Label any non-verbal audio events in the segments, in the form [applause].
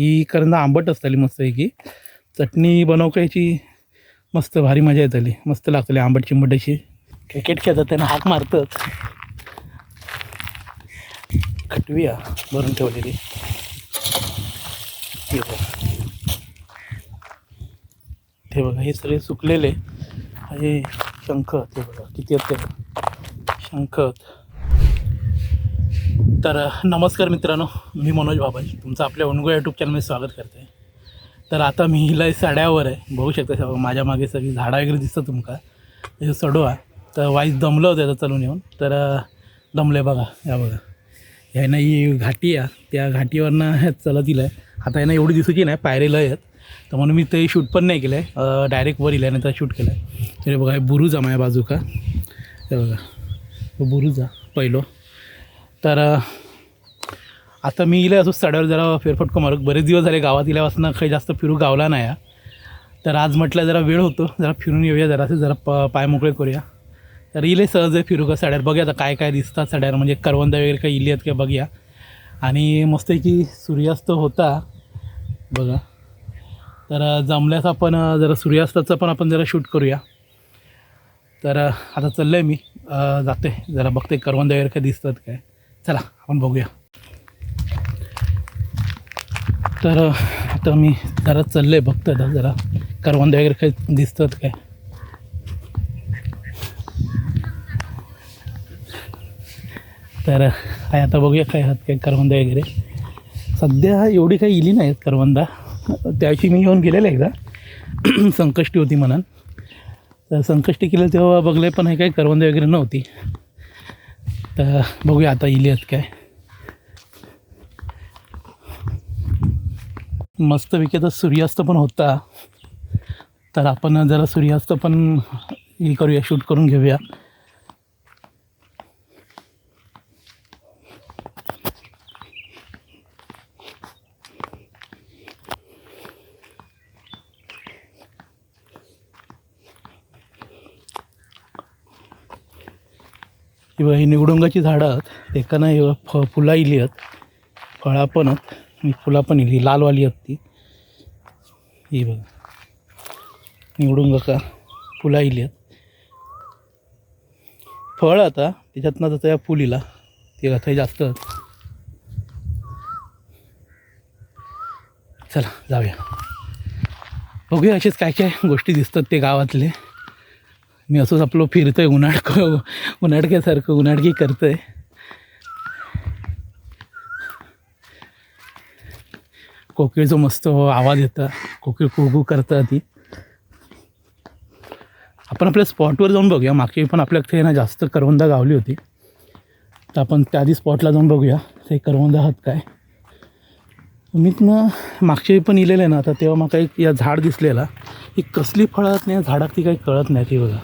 ही करंदा आंबट असताली मस्त की चटणी बनवकायची मस्त भारी मजा येतली. मस्त लागतली आंबट चिंबट अशी क्रिकेट खेळतात त्यांना हाक मारतात. खटवीया भरून ठेवलेली. हे बघा. ते बघा हे सगळे सुकलेले. हे शंख ते बघा किती आहेत ते? शंख. तर नमस्कार मित्रांनो मी मनोज बाबाजी तुमचं आपल्या उनगो यूट्यूब चॅनलमध्ये स्वागत करते तर आता मी हिला सड्यावर आहे. बघू शकता माझ्या मागे सगळी झाडं वगैरे दिसतं तुमका. हे सडवा तर वाईस दमलं होतं त्याचं चालून येऊन. तर दमले बघा. या बघा. ह्यानं ही घाटी आहे. त्या घाटीवरनं चलत आहे आता यांना एवढी दिसूची नाही पायरेला आहेत. तर म्हणून मी ते शूट पण नाही केलं आहे डायरेक्ट वर इल्या नंतर शूट केलं आहे तरी बघा हे बुरुज आहे माझ्या बाजू का हे बघा. बुरुजा बुरुज आहे पहिलो. तर आता मी इले असू चढावर जरा फेरफटको मारू. बरेच दिवस झाले गावात इल्यापासून काही जास्त फिरू गावला नाही आहे. तर आज म्हटलं जरा वेळ होतो. जरा फिरून येऊया जरा असे जरा प पाय मोकळे करूया. तर इले सहज आहे फिरू का सड्यावर बघूया आता काय काय दिसतात सड्यावर म्हणजे करवंद वगैरे काही इली आहेत का बघूया. आणि मस्तपैकी सूर्यास्त होता. बघा. तर जमल्यास आपण जरा सूर्यास्ताचं पण आपण जरा शूट करूया. तर आता चाललं आहे मी जाते. जरा बघते करवंद वगैरे काय दिसतात काय. चला आपण बघूया. तर आता मी जरा चाललं आहे बघतो आता जरा. करवंद वगैरे काही दिसतात काय? तर काय आता बघूया काय आहात काय करवंद वगैरे. सध्या एवढी काही इली नाहीत करवंदा. त्याची मी येऊन गेलेलं एकदा. [clears throat] संकष्टी होती म्हणून. तर संकष्टी केलं तेव्हा बघले पण हे काही करवंद वगैरे नव्हती. तर बघूया आता इली आहेत काय. मस्त विकेत सूर्यास्त पण होता. तर आपण जरा सूर्यास्त पण हे करूया शूट करून घेऊया. किंवा ही निवडुंगाची झाडं आहेत एका नाही फ फुला इली आहेत फळा पण आहेत आणि फुला पण इली लालवाली आहेत ती. ही बघा. निवडुंग का फुला इली आहेत. फळ आता त्याच्यातनं जातं या फुलीला ते आता जास्त चला जाऊया. बघूया असेच काय काय गोष्टी दिसतात ते गावातले. मी असंच आपलं फिरतोय उन्हाळक उन्हाडक्यासारखं उन्हाडकी करतोय. कोकिळचं मस्त आवाज येतं कोकिळ कुळकू करतं ती आपण आपल्या स्पॉटवर जाऊन बघूया. मागची पण आपल्याकडे ना जास्त करवंदा गावली होती. तर आपण त्या आधी स्पॉटला जाऊन बघूया ते करवंदा आहात काय. मी ना मागची पण इलेलं आहे ना आता तेव्हा मग एक या झाड दिसलेला. ही कसली फळं आहेत नाही झाडात ती काही कळत नाही ती बघा.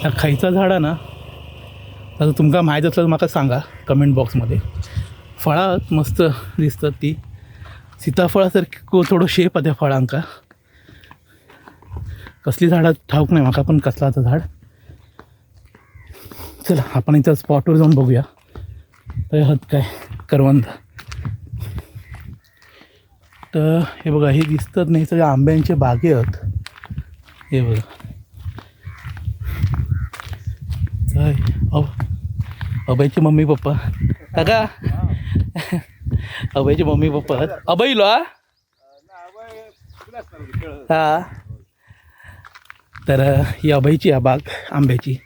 ह्या खायचा झाड आहे ना आता तुमका माहीत असलं तर म्हाका सांगा कमेंट बॉक्समध्ये फळां मस्त दिसतात ती. सीताफळासारखी थोडं शेप आहे त्या फळांका. कसली झाडं ठाऊक नाही म्हाका पण कसला आता झाड. चला आपण इथं स्पॉटवर जाऊन बघूया. तर हत काय? करवंद. तर हे बघा हे दिसतच नाही सगळे आंब्यांचे बागे आहेत. हे बघा. काय? अ मम्मी पप्पा. काका? अभयचे मम्मी पप्पा आहेत. अभयलो हा? हा. तर ही अभयची आहे बाग आंब्याची.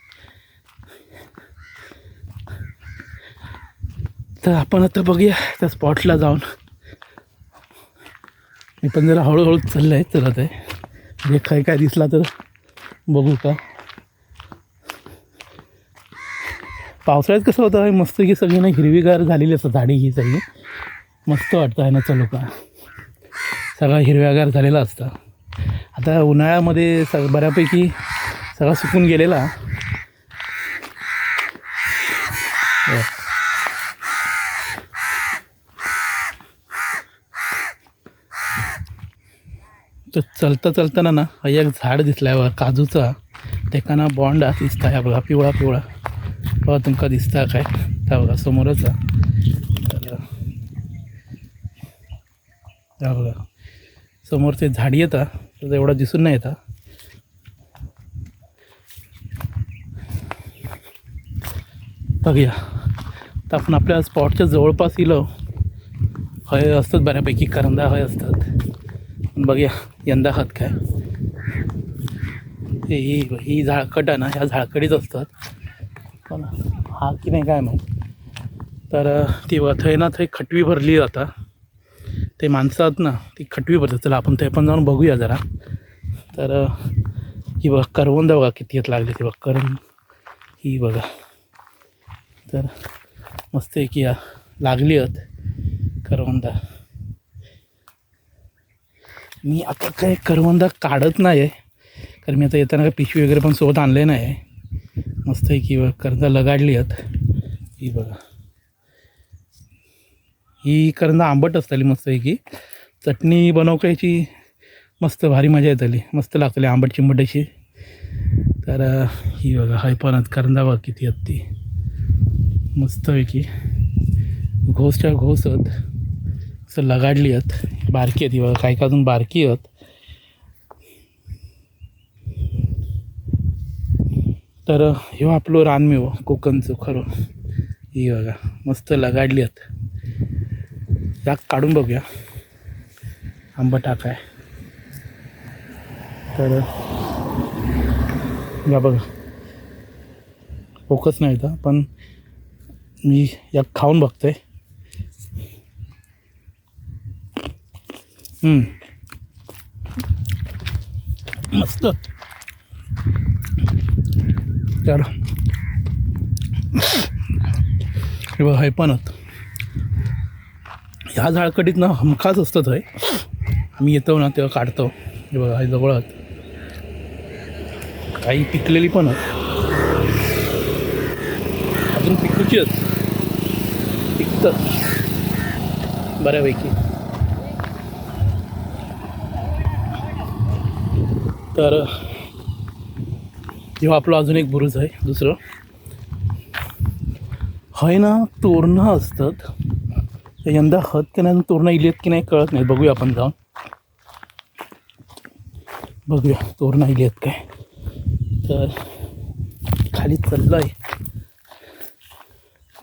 तर आपण आता बघूया त्या स्पॉटला जाऊन. मी पण जरा हळूहळू चाललं आहे चलत आहे. म्हणजे काय काय दिसला तर बघू का. पावसाळ्यात कसं होतं मस्त की सगळी ना हिरवीगार झालेली असतं झाडी ही सगळी. मस्त वाटतं आहे ना चलो का. सगळा हिरव्यागार झालेला असतं. आता उन्हाळ्यामध्ये सग बऱ्यापैकी सगळा सुकून गेलेला हो. तर चलता चलताना ना हा एक झाड दिसलाय बघा काजूचा तेका ना बॉन्ड दिसता ह्या बघा पिवळा पिवळा. बघा तुमका दिसता काय? त्या बघा समोरच. त्या बघा. समोर ते झाडी येता तर एवढा दिसून नाही येता. बघूया. तर आपण आपल्या स्पॉटच्या जवळपास इलो. हय असतात बऱ्यापैकी करंदा हय असतात. बघूया यंदा हात काय. ही ही झाळकट आहे ना ह्या झाळकडीच असतात. पण हा की नाही काय माहीत. तर ती व थंय ना थंय खटवी भरली जाता ते माणसं ना ती खटवी भरतात चला आपण ते पण जाऊन बघूया जरा. तर ही बघा करवंद बघा किती येत लागली ती बघ. करवंद ही बघा. तर मस्त आहे की या लागली आहेत. करवंदा मी आता काय करवंदा काढत नाही आहे कारण मी आता येताना काय पिशवी वगैरे पण सोबत आणले नाही आहे मस्त आहे की करंदा लगाडली आहेत. ही बघा. ही करंदा आंबट असताली मस्त आहे की चटणी बनवकायची मस्त भारी मजा येतली. मस्त लागतली आंबट चिंबट अशी. तर ही बघा हाय पण करंदा बघ किती आहेत ती. मस्त आहे की घोसच्या घोस लगाडली आहेत. बारकी आहेत ही बघा काही का अजून बारकी आहेत. तर ह्यो आपलो रानमेव कोकणचं खरं. ही बघा मस्त लगाडली आहेत. या काढून बघूया. आंबट काय तर या बघा. फोकस नाही तर पण मी या खाऊन बघतोय. मस्त. तर हे हे आहेत. ह्या झाडकडीत ना हमखास असतात हय आम्ही येतो ना तेव्हा काढतो. हे बघा हे जवळ आहेत काही पिकलेली पण अजून पिकूची आहेत. पिकतात. बऱ्यापैकी. तर जेव्हा आपलं अजून एक बुरुज आहे दुसरं. हय ना तोरणं असतात. तर यंदा हत की नाही तोरणं इली आहेत की नाही कळत नाही. बघूया आपण जाऊन. बघूया तोरणं इली आहेत काय. तर खाली चाललं आहे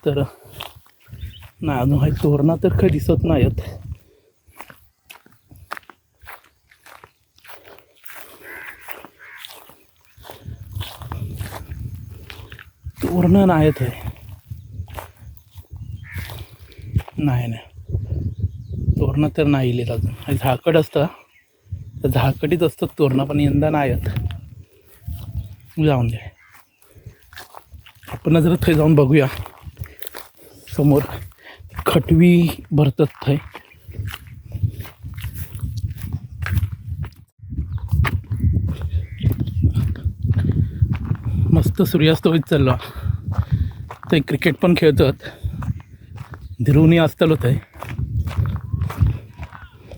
तर नाही अजून हाय तोरणं तर काही दिसत नाहीत. तोरणं नाहीत आहे नाही नाही. तोरणं तर नाही इलेत अजून. आणि झाकड असतं. तर झाकडीत असतात तोरणं पण यंदा नाही आहेत जाऊन दे. आपण जरा थंय जाऊन बघूया. समोर खटवी भरतात थंय मस्त सूर्यास्त होत चाललो. ते क्रिकेट पण खेळतात. धिरुनी असताल होत आहे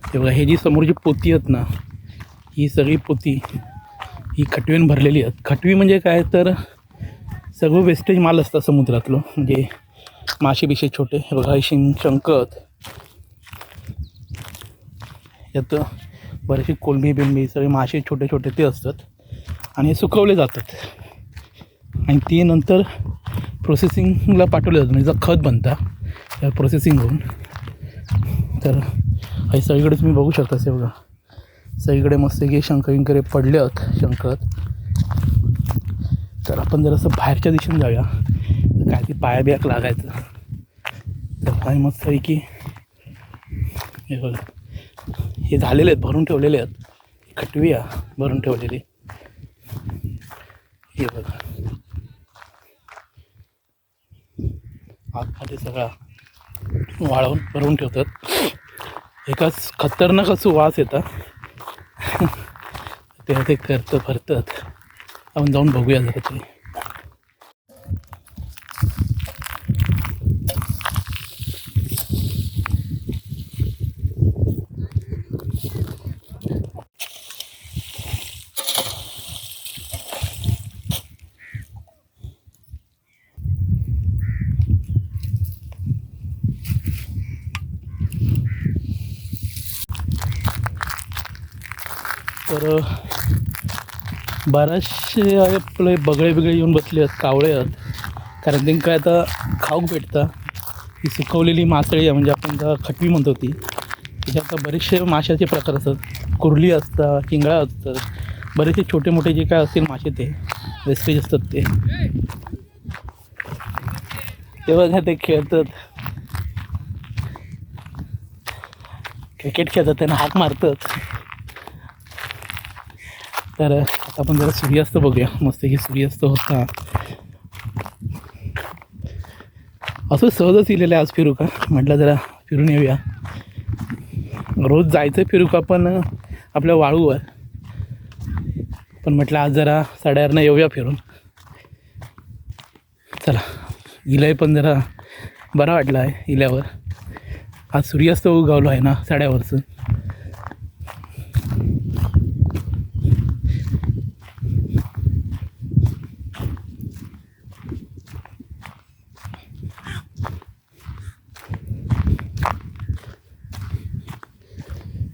हे बघा हे जी समोर जी पोती आहेत ना ही सगळी पोती ही खटवीन भरलेली आहेत. खटवी म्हणजे काय? तर सगळं वेस्टेज माल असतात समुद्रातलं. म्हणजे मासे बिशे छोटे. हे बघा हे शिंग शंकत यात बरेचसे कोलंबी बिंबी सगळे मासे छोटे छोटे ते असतात. आणि हे सुकवले जातात. आणि ते नंतर प्रोसेसिंगला पाठवले जातो म्हणजे खत बनता त्यावर प्रोसेसिंग होऊन. तर हे सगळीकडे तुम्ही बघू शकता असे बघा. सगळीकडे मस्त की शंख विंकरे पडले आहेत शंखत. तर आपण जरासं बाहेरच्या दिशेने जाऊया तर काय ते पाया बियाक लागायचं. तर काय मस्त आहे की हे बघा. हे झालेले आहेत भरून ठेवलेले आहेत. खटवी आहे भरून ठेवलेली. हे बघा. आतमध्ये सगळा वाळवून भरून ठेवतात. एकाच खतरनाक असं वास येतात. ते ते करतं भरतात आपण जाऊन बघूया जरा तरी तर बरेचसे आपले बगळे बिगळे येऊन बसले आहेत कावळे आहेत. कारण त्यांना आता खाऊक भेटतं. ही सुकवलेली मासळी आहे म्हणजे आपण त्या खटवी म्हणतो ती. त्याच्यात आता बरेचसे माशाचे प्रकार असतात. कुर्ली असतात किंगळा असतात. बरेचसे छोटे मोठे जे काय असतील मासे ते वेस्टेज असतात ते. ते बघा ते खेळतात. क्रिकेट खेळतात त्यांना हाक मारतात. तर आता आपण जरा सूर्यास्त बघूया. मस्त की सूर्यास्त होता. असं सहजच इलेलं आहे आज फिरू का? म्हटलं जरा फिरून येऊया. रोज जायचं फिरू का पण आपल्या वाळूवर? पण म्हटलं आज जरा सड्यावरनं येऊया फिरून. चला इलाय पण जरा बरा वाटला आहे इल्यावर. आज सूर्यास्त उगावलो आहे ना साड्यावरचं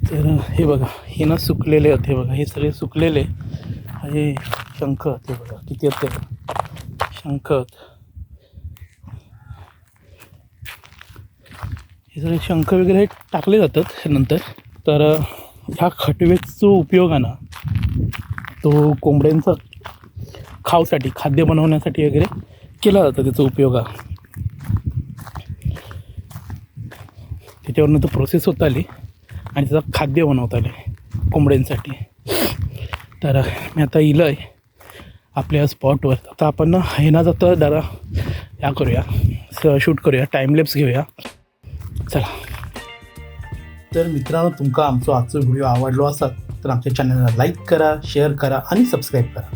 तर हे बघा हे ना सुकलेले होते बघा हे सगळे सुकलेले. हे शंख आहेत हे बघा किती होते? शंख हे सगळे शंख वगैरे टाकले जातात नंतर. तर ह्या खटवेचा उपयोग आहे ना तो कोंबड्यांचा खावसाठी खाद्य बनवण्यासाठी वगैरे केला जातो त्याचा उपयोग हा त्याच्यावरनं तो प्रोसेस होत आली. आणि त्याचं खाद्य बनवता आलं कोंबड्यांसाठी. तर मी आता इलं आहे आपल्या स्पॉटवर आता आपण ना हैना जरा या करूया. स शूट करूया टाईमलेप्स घेऊया. चला. तर मित्रांनो तुमका आमचो आजचो व्हिडिओ आवडलो असात तर आमच्या चॅनलला लाईक करा शेअर करा आणि सबस्क्राईब करा.